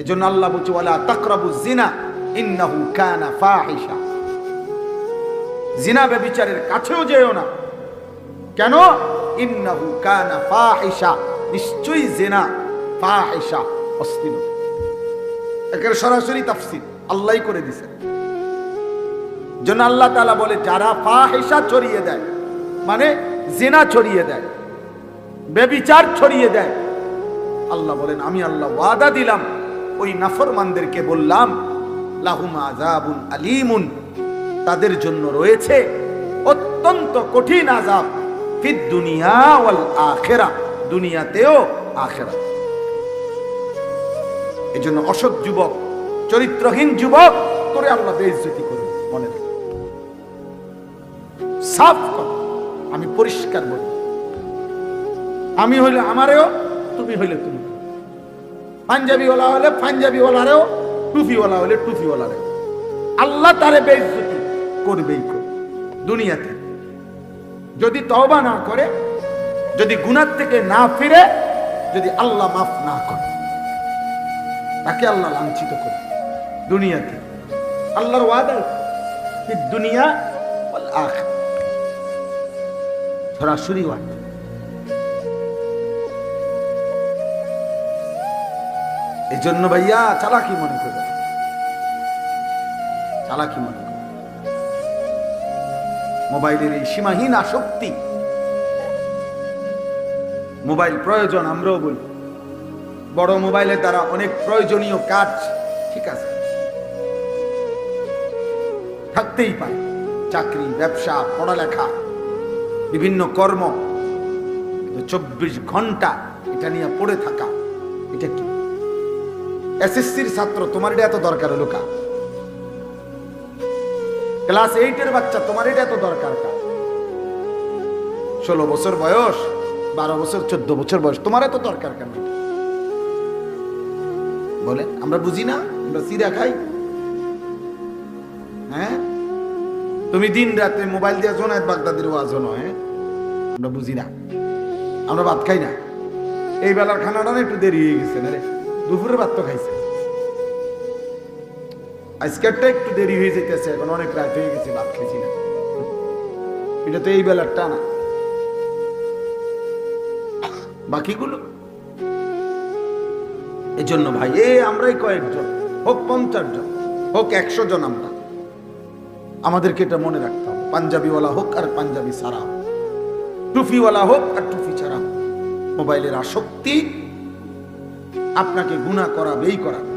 এজন্য আল্লাহ বলছে, ওয়ালা তাকরাবু জিনা ইন্নাহু কানা ফাহিশা। জিনা ব্যভিচারের কাছেও যেও না। কেন? ইন্নাহু কানা ফাহিশা, নিশ্চয়ই জিনা ফাহিশা, অস্থির। একের সরাসরি তাফসীর আল্লাহই করে দিছে। জন্য আল্লাহ তাআলা বলে, যারা ফাহিশা ছড়িয়ে দেয় মানে জিনা ছড়িয়ে দেয় বেবিচার ছড়িয়ে দেয়, আল্লাহ বলেন, আমি আল্লাহ ওয়াদা দিলাম ওই নাফরমানদেরকে বললাম, লাহুম আজাবুন আলিমুন, তাদের জন্য রয়েছে অত্যন্ত কঠিন আজাব ফিদ দুনিয়া ওয়াল আখেরা, দুনিয়াতেও আখেরা। এই জন্য অসৎ যুবক, চরিত্রহীন যুবক, তোরে আল্লাহ বেইজ্জতি করবে মনে সাফ কথা আমি পরিষ্কার বলি। আমি হইলে আমারেও, তুমি হইলে তুমি। পাঞ্জাবিওয়ালা হলে পাঞ্জাবিওয়ালারেও টুপিওয়ালা হলে টুপিওয়ালারে আল্লাহ তারে বেইজ্জতি করবেই করবে দুনিয়াতে। যদি তওবা না করে, যদি গুনার থেকে না ফিরে, যদি আল্লাহ মাফ না করে, তাকে আল্লাহ লাঞ্ছিত করে দুনিয়াতে। আল্লাহর ওয়াদা দুনিয়া সরাসরি ওয়াদা এই জন্য ভাইয়া চালাকি মনে করে। চালাকি মনে করে। মোবাইলের এই সীমাহীন আসক্তি। মোবাইল প্রয়োজন আমরাও বলি। বড় মোবাইলের দ্বারা অনেক প্রয়োজনীয় কাজ, ঠিক আছে? থাকতেই পারে। চাকরি, ব্যবসা, পড়ালেখা, বিভিন্ন কর্ম। চব্বিশ ঘণ্টা এটা নিয়ে পড়ে থাকা এসএসসির ছাত্র, তোমার এটা এত দরকার হলো কা ক্লাস এইটের বাচ্চা, তোমার এটা এত দরকার কা ষোলো বছর বয়স, বারো বছর, চোদ্দ বছর বয়স, তোমার এত দরকার কেন? বলে আমরা বুঝি না, আমরা সিরা খাই। হ্যাঁ? তুমি দিন রাতে মোবাইল দিয়ে জোনায় বাগদাদের ওয়াজ নয় হ্যাঁ? আমরা বুঝি না। আমরা ভাত খাই না। এই বেলার খানাটা একটু দেরি হয়ে গেছে, না রে? দুপুরে ভাত তো খাইছে। আজকেরটা একটু দেরি হয়ে যেতেছে এখন অনেক রাত হয়ে গেছে, ভাত খাইছি না। এটা তো এই বেলারটা না বাকিগুলো? এই জন্য ভাই, এ আমরাই কয়েকজন, হোক পঞ্চাশ জন, হোক একশো জন আমরা। আমাদেরকে এটা মনে রাখতে হবে, পাঞ্জাবিওয়ালা হোক আর পাঞ্জাবি সারা হোক। টুফিওয়ালা হোক আর টুফি ছাড়া হোক। মোবাইলের আসক্তি আপনাকে গুণা করাবেই করাবে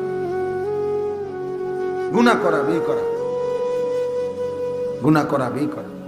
গুণা করা করাবেই করা। গুণা করা করাবেই করাবে